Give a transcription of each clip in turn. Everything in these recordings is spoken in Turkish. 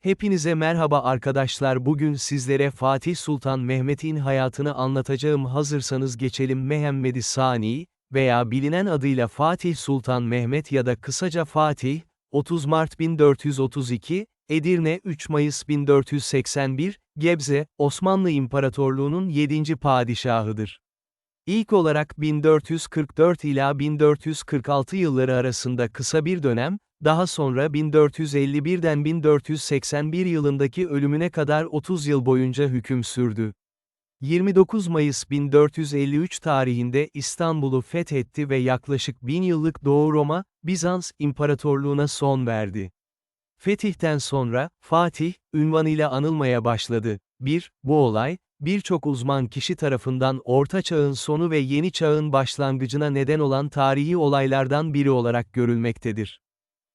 Hepinize merhaba arkadaşlar bugün sizlere Fatih Sultan Mehmet'in hayatını anlatacağım hazırsanız geçelim Mehmedi Sani, veya bilinen adıyla Fatih Sultan Mehmet ya da kısaca Fatih, 30 Mart 1432, Edirne 3 Mayıs 1481, Gebze, Osmanlı İmparatorluğu'nun 7. padişahıdır. İlk olarak 1444 ila 1446 yılları arasında kısa bir dönem, daha sonra 1451'den 1481 yılındaki ölümüne kadar 30 yıl boyunca hüküm sürdü. 29 Mayıs 1453 tarihinde İstanbul'u fethetti ve yaklaşık bin yıllık Doğu Roma, Bizans İmparatorluğuna son verdi. Fetihten sonra, Fatih, ünvanıyla anılmaya başladı. 1. Bu olay, birçok uzman kişi tarafından Orta Çağ'ın sonu ve Yeni Çağ'ın başlangıcına neden olan tarihi olaylardan biri olarak görülmektedir.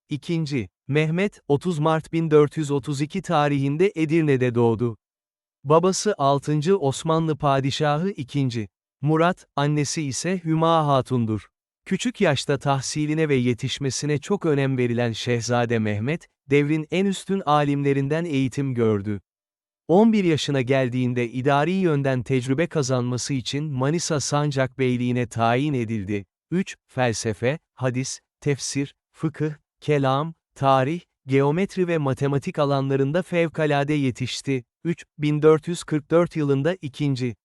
2. Mehmet, 30 Mart 1432 tarihinde Edirne'de doğdu. Babası 6. Osmanlı Padişahı 2. Murat, annesi ise Hüma Hatun'dur. Küçük yaşta tahsiline ve yetişmesine çok önem verilen Şehzade Mehmet, devrin en üstün alimlerinden eğitim gördü. 11 yaşına geldiğinde idari yönden tecrübe kazanması için Manisa Sancak Beyliğine tayin edildi. 3. Felsefe, hadis, tefsir, fıkıh, kelam, tarih, geometri ve matematik alanlarında fevkalade yetişti. 3. 1444 yılında 2.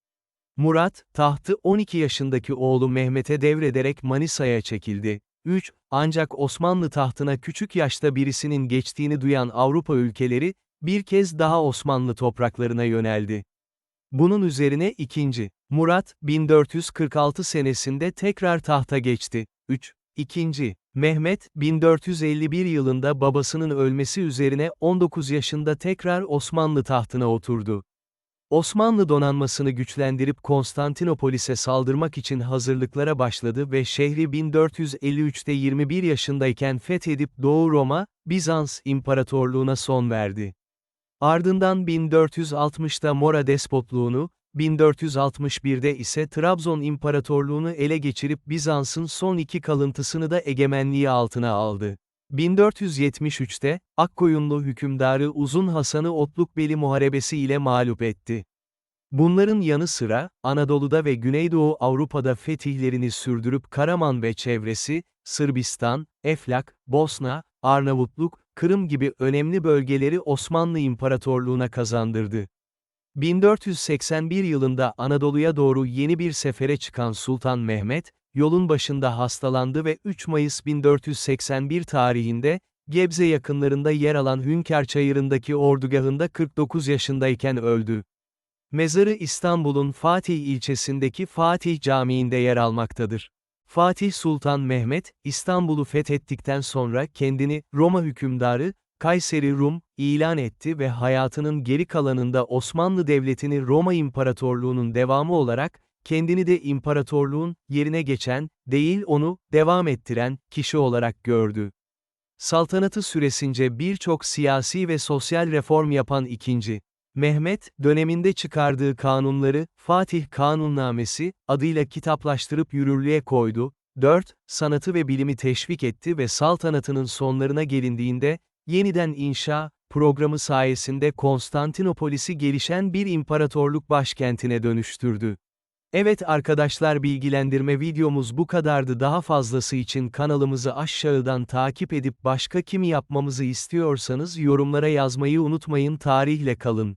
Murat, tahtı 12 yaşındaki oğlu Mehmet'e devrederek Manisa'ya çekildi. 3. Ancak Osmanlı tahtına küçük yaşta birisinin geçtiğini duyan Avrupa ülkeleri, bir kez daha Osmanlı topraklarına yöneldi. Bunun üzerine 2. Murat, 1446 senesinde tekrar tahta geçti. 3. 2. Mehmet, 1451 yılında babasının ölmesi üzerine 19 yaşında tekrar Osmanlı tahtına oturdu. Osmanlı donanmasını güçlendirip Konstantinopolis'e saldırmak için hazırlıklara başladı ve şehri 1453'te 21 yaşındayken fethedip Doğu Roma, Bizans İmparatorluğuna son verdi. Ardından 1460'da Mora despotluğunu, 1461'de ise Trabzon İmparatorluğunu ele geçirip Bizans'ın son iki kalıntısını da egemenliği altına aldı. 1473'te, Akkoyunlu hükümdarı Uzun Hasan'ı Otlukbeli Muharebesi ile mağlup etti. Bunların yanı sıra, Anadolu'da ve Güneydoğu Avrupa'da fetihlerini sürdürüp Karaman ve çevresi, Sırbistan, Eflak, Bosna, Arnavutluk, Kırım gibi önemli bölgeleri Osmanlı İmparatorluğuna kazandırdı. 1481 yılında Anadolu'ya doğru yeni bir sefere çıkan Sultan Mehmet, yolun başında hastalandı ve 3 Mayıs 1481 tarihinde, Gebze yakınlarında yer alan Hünkar Çayırı'ndaki ordugahında 49 yaşındayken öldü. Mezarı İstanbul'un Fatih ilçesindeki Fatih Camii'nde yer almaktadır. Fatih Sultan Mehmet, İstanbul'u fethettikten sonra kendini, Roma hükümdarı, Kayseri Rum, ilan etti ve hayatının geri kalanında Osmanlı Devleti'ni Roma İmparatorluğu'nun devamı olarak, kendini de imparatorluğun, yerine geçen, değil onu, devam ettiren, kişi olarak gördü. Saltanatı süresince birçok siyasi ve sosyal reform yapan ikinci, Mehmet, döneminde çıkardığı kanunları, Fatih Kanunnamesi, adıyla kitaplaştırıp yürürlüğe koydu, 4. Sanatı ve bilimi teşvik etti ve saltanatının sonlarına gelindiğinde, yeniden inşa, programı sayesinde Konstantinopolis'i gelişen bir imparatorluk başkentine dönüştürdü. Evet arkadaşlar bilgilendirme videomuz bu kadardı daha fazlası için kanalımızı aşağıdan takip edip başka kimi yapmamızı istiyorsanız yorumlara yazmayı unutmayın tarihle kalın.